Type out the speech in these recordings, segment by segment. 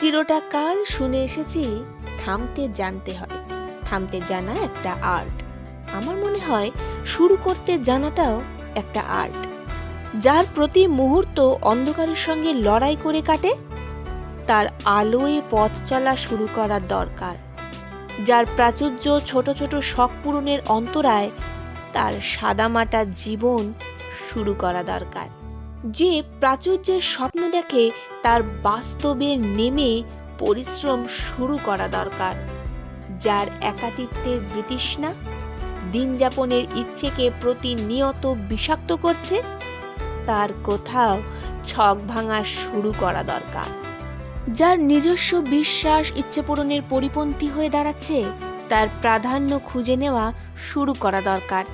চিরটা কাল শুনে এসেছি থামতে জানতে হয়। থামতে জানা একটা আর্ট। আমার মনে হয় শুরু করতে জানাটাও একটা আর্ট। যার প্রতি মুহূর্ত অন্ধকারের সঙ্গে লড়াই করে কাটে, তার আলোয় পথ চলা শুরু করা দরকার। যার প্রাচুর্য ছোট ছোট শখ পূরণের অন্তরায়, তার সাদামাটা জীবন শুরু করা দরকার। যে প্রাচুর্যের স্বপ্ন দেখে তার বাস্তবে নেমে পরিশ্রম শুরু করা দরকার। যার একাতিত্বের বৃতৃষ্ণা দিনযাপনের ইচ্ছেকে প্রতিনিয়ত বিষাক্ত করছে, তার কোথাও ছক ভাঙা শুরু করা দরকার। যার নিজস্ব বিশ্বাস ইচ্ছে পূরণের পরিপন্থী হয়ে দাঁড়াচ্ছে, তার প্রাধান্য খুঁজে নেওয়া শুরু করা দরকার।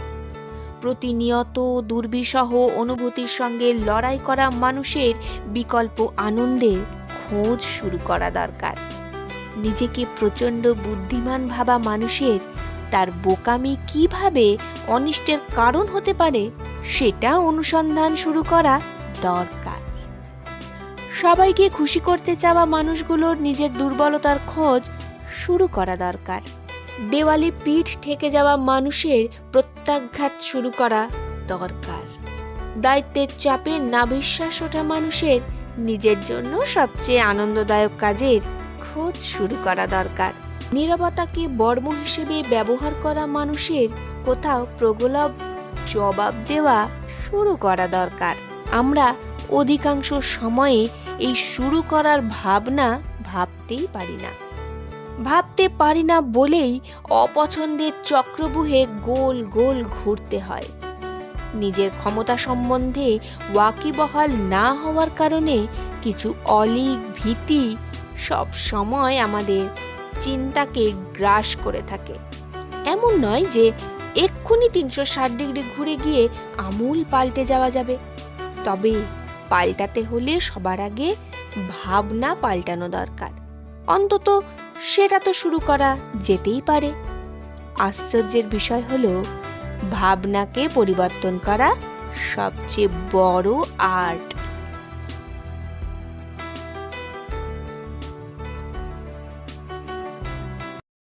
প্রতিনিয়ত দুর্বিষহ অনুভূতির সঙ্গে লড়াই করা মানুষের বিকল্প আনন্দে খোঁজ শুরু করা দরকার। নিজেকে প্রচণ্ড বুদ্ধিমান ভাবা মানুষের তার বোকামি কীভাবে অনিষ্টের কারণ হতে পারে সেটা অনুসন্ধান শুরু করা দরকার। সবাইকে খুশি করতে চাওয়া মানুষগুলোর নিজের দুর্বলতার খোঁজ শুরু করা দরকার। দেওয়ালে পিঠ ঠেকে যাওয়া মানুষের প্রত্যাঘাত শুরু করা দরকার। দায়িত্বের চাপে না বিশ্বাস ওঠা মানুষের নিজের জন্য সবচেয়ে আনন্দদায়ক কাজের খোঁজ শুরু করা দরকার। নীরবতাকে বর্ম হিসেবে ব্যবহার করা মানুষের কোথাও প্রগলভ জবাব দেওয়া শুরু করা দরকার। আমরা অধিকাংশ সময়ে এই শুরু করার ভাবনা ভাবতেই পারি না। ভাবতে পারি না বলেই অপছন্দের চক্রবুহে গোল গোল ঘুরতে হয়। নিজের ক্ষমতা সম্বন্ধে ওয়াকিবহাল না হওয়ার কারণে কিছু অলিক ভীতি সব সময় আমাদের চিন্তাকে গ্রাস করে থাকে। এমন নয় যে এক্ষুনি তিনশো ষাট ডিগ্রি ঘুরে গিয়ে আমূল পাল্টে যাওয়া যাবে। তবে পাল্টাতে হলে সবার আগে ভাবনা পাল্টানো দরকার। অন্তত সেটা তো শুরু করা যেতেই পারে। আশ্চর্যের বিষয় হল, ভাবনাকে পরিবর্তন করা সবচেয়ে বড় আর্ট।